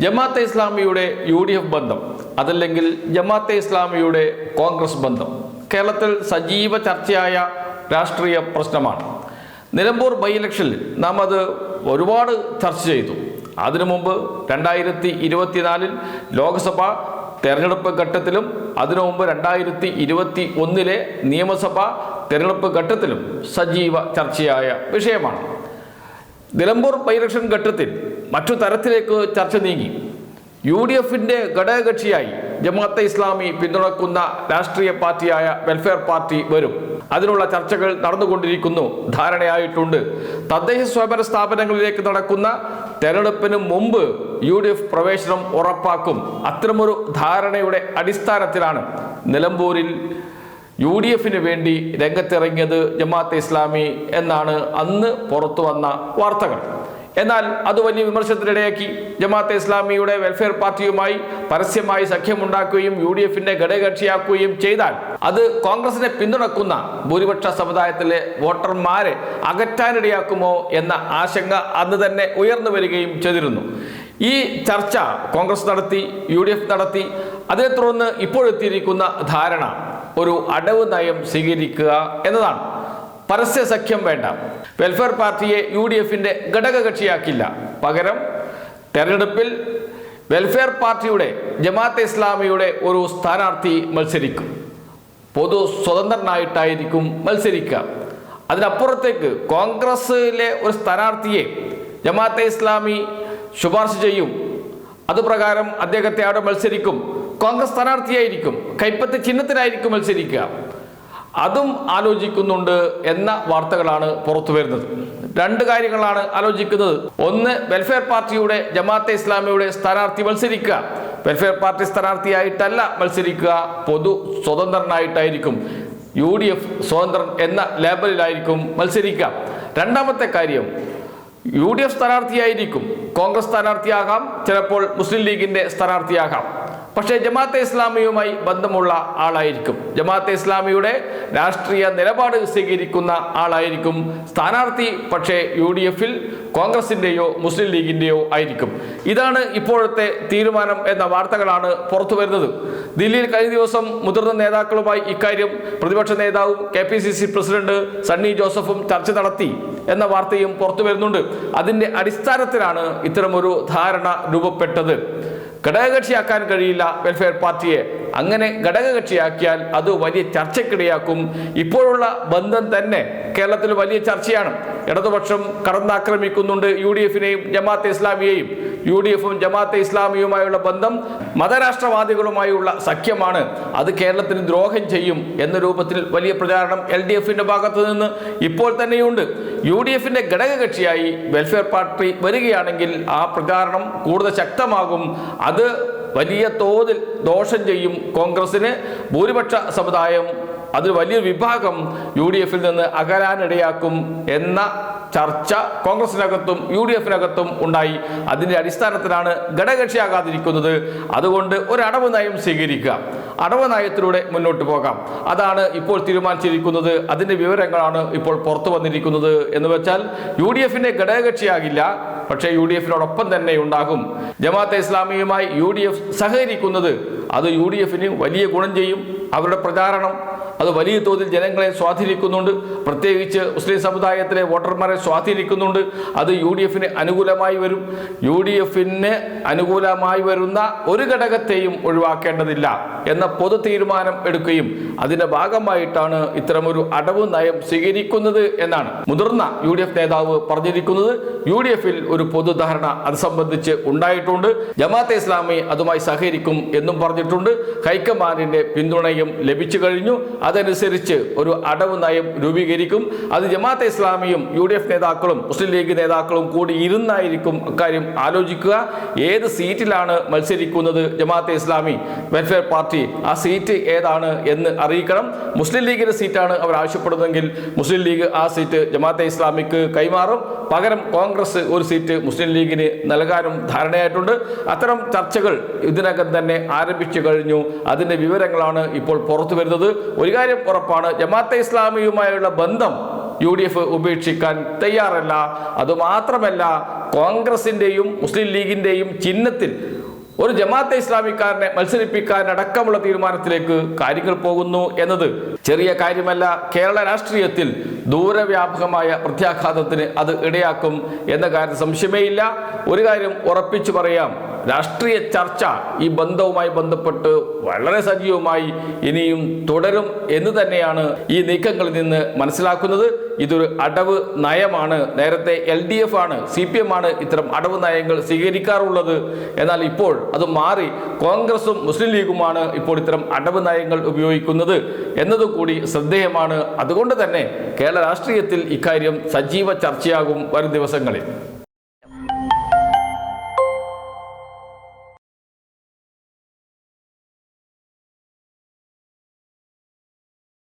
ജമാഅത്തെ ഇസ്ലാമിയുടെ U D F ബന്ധം അതല്ലെങ്കിൽ ജമാഅത്തെ ഇസ്ലാമിയുടെ കോൺഗ്രസ് ബന്ധം കേരളത്തിൽ സജീവ ചർച്ചയായ രാഷ്ട്രീയ പ്രശ്നമാണ്. നിലമ്പൂർ ബൈ ഇലക്ഷനിൽ നാം അത് ഒരുപാട് ചർച്ച ചെയ്തു. അതിനു മുമ്പ് രണ്ടായിരത്തി ഇരുപത്തിനാലിൽ ലോക്സഭ തെരഞ്ഞെടുപ്പ് ഘട്ടത്തിലും അതിനു മുമ്പ് രണ്ടായിരത്തി ഇരുപത്തി ഒന്നിലെ നിയമസഭ തെരഞ്ഞെടുപ്പ് ഘട്ടത്തിലും സജീവ ചർച്ചയായ വിഷയമാണ്. നിലമ്പൂർ ബൈ ഇലക്ഷൻ ഘട്ടത്തിൽ മറ്റു തരത്തിലേക്ക് ചർച്ച നീങ്ങി. യു ഡി എഫിന്റെ ഘടകകക്ഷിയായി ജമാഅത്തെ ഇസ്ലാമി പിന്തുണക്കുന്ന രാഷ്ട്രീയ പാർട്ടിയായ വെൽഫെയർ പാർട്ടി വരും. അതിനുള്ള ചർച്ചകൾ നടന്നുകൊണ്ടിരിക്കുന്നു. ധാരണയായിട്ടുണ്ട്. തദ്ദേശ സ്വയംഭരണ സ്ഥാപനങ്ങളിലേക്ക് നടക്കുന്ന തെരഞ്ഞെടുപ്പിന് മുമ്പ് യു ഡി എഫ് പ്രവേശനം ഉറപ്പാക്കും. അത്തരമൊരു ധാരണയുടെ അടിസ്ഥാനത്തിലാണ് നിലമ്പൂരിൽ യു ഡി എഫിന് വേണ്ടി രംഗത്തിറങ്ങിയത് ജമാഅത്തെ ഇസ്ലാമി എന്നാണ് അന്ന് പുറത്തു വന്ന വാർത്തകൾ. എന്നാൽ അത് വലിയ വിമർശനത്തിനിടയാക്കി. ജമാഅത്തെ ഇസ്ലാമിയുടെ വെൽഫെയർ പാർട്ടിയുമായി പരസ്യമായി സഖ്യമുണ്ടാക്കുകയും യു ഡി എഫിന്റെ ഘടകകക്ഷിയാക്കുകയും ചെയ്താൽ അത് കോൺഗ്രസിനെ പിന്തുണക്കുന്ന ഭൂരിപക്ഷ സമുദായത്തിലെ വോട്ടർമാരെ അകറ്റാനിടയാക്കുമോ എന്ന ആശങ്ക അന്ന് തന്നെ ഉയർന്നു വരികയും ചെയ്തിരുന്നു. ഈ ചർച്ച കോൺഗ്രസ് നടത്തി യു നടത്തി അതേ തുടർന്ന് ഇപ്പോഴെത്തിയിരിക്കുന്ന ധാരണ ഒരു അടവ് നയം സ്വീകരിക്കുക എന്നതാണ്. പരസ്യ സഖ്യം വേണ്ട. വെൽഫെയർ പാർട്ടിയെ യു ഡി എഫിന്റെ ഘടകകക്ഷിയാക്കില്ല. പകരം തെരഞ്ഞെടുപ്പിൽ വെൽഫെയർ പാർട്ടിയുടെ ജമാഅത്തെ ഇസ്ലാമിയുടെ ഒരു സ്ഥാനാർത്ഥി മത്സരിക്കും. പൊതു സ്വതന്ത്രനായിട്ടായിരിക്കും മത്സരിക്കുക. അതിനപ്പുറത്തേക്ക് കോൺഗ്രസിലെ ഒരു സ്ഥാനാർത്ഥിയെ ജമാഅത്തെ ഇസ്ലാമി ശുപാർശ ചെയ്യും. അതുപ്രകാരം അദ്ദേഹത്തെ അവിടെ മത്സരിക്കും. കോൺഗ്രസ് സ്ഥാനാർത്ഥിയായിരിക്കും. കൈപ്പത്തി ചിഹ്നത്തിനായിരിക്കും മത്സരിക്കുക. അതും ആലോചിക്കുന്നുണ്ട് എന്ന വാർത്തകളാണ് പുറത്തു വരുന്നത്. രണ്ട് കാര്യങ്ങളാണ് ആലോചിക്കുന്നത്. ഒന്ന് വെൽഫെയർ പാർട്ടിയുടെ ജമാഅത്തെ ഇസ്ലാമിയുടെ സ്ഥാനാർത്ഥി മത്സരിക്കുക. വെൽഫെയർ പാർട്ടി സ്ഥാനാർത്ഥിയായിട്ടല്ല മത്സരിക്കുക പൊതു സ്വതന്ത്രനായിട്ടായിരിക്കും. യു ഡി എഫ് സ്വതന്ത്രൻ എന്ന ലേബലിലായിരിക്കും മത്സരിക്കുക. രണ്ടാമത്തെ കാര്യം യു ഡി എഫ് സ്ഥാനാർത്ഥിയായിരിക്കും. കോൺഗ്രസ് സ്ഥാനാർത്ഥിയാകാം ചിലപ്പോൾ മുസ്ലിം ലീഗിന്റെ സ്ഥാനാർത്ഥിയാകാം. പക്ഷേ ജമാഅത്തെ ഇസ്ലാമിയുമായി ബന്ധമുള്ള ആളായിരിക്കും. ജമാഅത്തെ ഇസ്ലാമിയുടെ രാഷ്ട്രീയ നിലപാട് സ്വീകരിക്കുന്ന ആളായിരിക്കും. സ്ഥാനാർത്ഥി പക്ഷേ യു ഡി എഫിൽ കോൺഗ്രസിന്റെയോ മുസ്ലിം ലീഗിന്റെയോ ആയിരിക്കും. ഇതാണ് ഇപ്പോഴത്തെ തീരുമാനം എന്ന വാർത്തകളാണ് പുറത്തു വരുന്നത്. ദില്ലിയിൽ കഴിഞ്ഞ ദിവസം മുതിർന്ന നേതാക്കളുമായി ഇക്കാര്യം പ്രതിപക്ഷ നേതാവും കെ പ്രസിഡന്റ് സണ്ണി ജോസഫും ചർച്ച നടത്തി. എന്ന വാർത്തയും പുറത്തു വരുന്നുണ്ട്. അതിന്റെ അടിസ്ഥാനത്തിലാണ് ഇത്തരമൊരു ധാരണ രൂപപ്പെട്ടത്. ഘടകകക്ഷിയാക്കാൻ കഴിയില്ല വെൽഫെയർ പാർട്ടിയെ. അങ്ങനെ ഘടകകക്ഷിയാക്കിയാൽ അത് വലിയ ചർച്ചയ്ക്കിടയാക്കും. ഇപ്പോഴുള്ള ബന്ധം തന്നെ കേരളത്തിൽ വലിയ ചർച്ചയാണ്. ഇടതുപക്ഷം കടന്നാക്രമിക്കുന്നുണ്ട് യു ഡി എഫിനെയും ജമാഅത്തെ ഇസ്ലാമിയെയും. യു ഡി എഫും ജമാഅത്തെ ഇസ്ലാമിയുമായുള്ള ബന്ധം മതരാഷ്ട്രവാദികളുമായുള്ള സഖ്യമാണ്. അത് കേരളത്തിന് ദ്രോഹം ചെയ്യും എന്ന രൂപത്തിൽ വലിയ പ്രചാരണം എൽ ഡി എഫിന്റെ ഭാഗത്ത് നിന്ന് ഇപ്പോൾ തന്നെയുണ്ട്. യു ഡി എഫിന്റെ ഘടകകക്ഷിയായി വെൽഫെയർ പാർട്ടി വരികയാണെങ്കിൽ ആ പ്രചാരണം കൂടുതൽ ശക്തമാകും. അത് വലിയ തോതിൽ ദോഷം ചെയ്യും കോൺഗ്രസിന് ഭൂരിപക്ഷ സമുദായം അതിൽ വലിയ വിഭാഗം യു ഡി എഫിൽ നിന്ന് അകലാനിടയാക്കും എന്ന ചർച്ച കോൺഗ്രസിനകത്തും യു ഡി എഫിനകത്തും ഉണ്ടായി. അതിന്റെ അടിസ്ഥാനത്തിലാണ് ഘടകകക്ഷിയാകാതിരിക്കുന്നത്. അതുകൊണ്ട് ഒരടവ് നയം സ്വീകരിക്കുക. അടവ് നയത്തിലൂടെ മുന്നോട്ട് പോകാം. അതാണ് ഇപ്പോൾ തീരുമാനിച്ചിരിക്കുന്നത്. അതിന്റെ വിവരങ്ങളാണ് ഇപ്പോൾ പുറത്തു വന്നിരിക്കുന്നത്. എന്ന് വെച്ചാൽ യു ഡി എഫിന്റെ ഘടകകക്ഷിയാകില്ല. പക്ഷേ യു ഡി എഫിനോടൊപ്പം തന്നെ ഉണ്ടാകും. ജമാഅത്തെ ഇസ്ലാമിയുമായി യു ഡി എഫ് സഹകരിക്കുന്നത് അത് യു ഡി എഫിന് വലിയ ഗുണം ചെയ്യും. അവരുടെ പ്രചാരണം അത് വലിയ തോതിൽ ജനങ്ങളെ സ്വാധീനിക്കുന്നുണ്ട്. പ്രത്യേകിച്ച് മുസ്ലിം സമുദായത്തിലെ വോട്ടർമാരെ സ്വാധീനിക്കുന്നുണ്ട്. അത് യു ഡി എഫിന് അനുകൂലമായി വരും. യു ഡി എഫിന് അനുകൂലമായി വരുന്ന ഒരു ഘടകത്തെയും ഒഴിവാക്കേണ്ടതില്ല എന്ന പൊതു തീരുമാനം എടുക്കുകയും അതിന്റെ ഭാഗമായിട്ടാണ് ഇത്തരമൊരു അടവ് നയം സ്വീകരിക്കുന്നത് എന്നാണ് മുതിർന്ന യു ഡി എഫ് നേതാവ് പറഞ്ഞിരിക്കുന്നത്. യു ഡി എഫിൽ ഒരു പൊതുധാരണ അത് സംബന്ധിച്ച് ഉണ്ടായിട്ടുണ്ട്. ജമാഅത്തെ ഇസ്ലാമി അതുമായി സഹകരിക്കും എന്നും പറഞ്ഞിട്ടുണ്ട്. ഹൈക്കമാൻഡിന്റെ പിന്തുണയും ലഭിച്ചു കഴിഞ്ഞു. അതനുസരിച്ച് ഒരു അടവ് നയം രൂപീകരിക്കും. അത് ജമാഅത്തെ ഇസ്ലാമിയും യു ഡി എഫ് നേതാക്കളും മുസ്ലിം ലീഗ് നേതാക്കളും കൂടി ഇരുന്നായിരിക്കും അക്കാര്യം ആലോചിക്കുക. ഏത് സീറ്റിലാണ് മത്സരിക്കുന്നത് ജമാഅത്തെ ഇസ്ലാമി വെൽഫെയർ പാർട്ടി ആ സീറ്റ് ഏതാണ് എന്ന് അറിയിക്കണം. മുസ്ലിം ലീഗിന്റെ സീറ്റാണ് അവർ ആവശ്യപ്പെടുന്നതെങ്കിൽ മുസ്ലിം ലീഗ് ആ സീറ്റ് ജമാഅത്തെ ഇസ്ലാമിക്ക് കൈമാറും. പകരം കോൺഗ്രസ് ഒരു സീറ്റ് മുസ്ലിം ലീഗിന് നൽകാനും ധാരണയായിട്ടുണ്ട്. അത്തരം ചർച്ചകൾ ഇതിനകം തന്നെ ആരംഭിച്ചു കഴിഞ്ഞു. അതിന്റെ വിവരങ്ങളാണ് ഇപ്പോൾ പുറത്തു വരുന്നത്. ഒരു കാര്യം ഉറപ്പാണ് ജമാഅത്തെ ഇസ്ലാമിയുമായുള്ള ബന്ധം യു ഡി എഫ് ഉപേക്ഷിക്കാൻ തയ്യാറല്ല. അതുമാത്രമല്ല കോൺഗ്രസിന്റെയും മുസ്ലിം ലീഗിന്റെയും ചിഹ്നത്തിൽ ഒരു ജമാഅത്തെ ഇസ്ലാമിക്കാരനെ മത്സരിപ്പിക്കാൻ അടക്കമുള്ള തീരുമാനത്തിലേക്ക് കാര്യങ്ങൾ പോകുന്നു എന്നത് ചെറിയ കാര്യമല്ല. കേരള രാഷ്ട്രീയത്തിൽ ദൂരവ്യാപകമായ പ്രത്യാഘാതത്തിന് അത് ഇടയാക്കും എന്ന കാര്യം സംശയമേയില്ല ഒരു കാര്യം ഉറപ്പിച്ചു പറയാം. രാഷ്ട്രീയ ചർച്ച ഈ ബന്ധവുമായി ബന്ധപ്പെട്ട് വളരെ സജീവമായി ഇനിയും തുടരും എന്ന് തന്നെയാണ് ഈ നീക്കങ്ങളിൽ നിന്ന് മനസ്സിലാക്കുന്നത്. ഇതൊരു അടവ് നയമാണ്. നേരത്തെ എൽ ഡി എഫ് ആണ് സി പി എം ആണ് ഇത്തരം അടവ് നയങ്ങൾ സ്വീകരിക്കാറുള്ളത്. എന്നാൽ ഇപ്പോൾ അത് മാറി കോൺഗ്രസും മുസ്ലിം ലീഗുമാണ് ഇപ്പോൾ ഇത്തരം അടവ് നയങ്ങൾ ഉപയോഗിക്കുന്നത് എന്നതുകൂടി ശ്രദ്ധേയമാണ്. അതുകൊണ്ട് തന്നെ കേരള രാഷ്ട്രീയത്തിൽ ഇക്കാര്യം സജീവ ചർച്ചയാകും വരും ദിവസങ്ങളിൽ.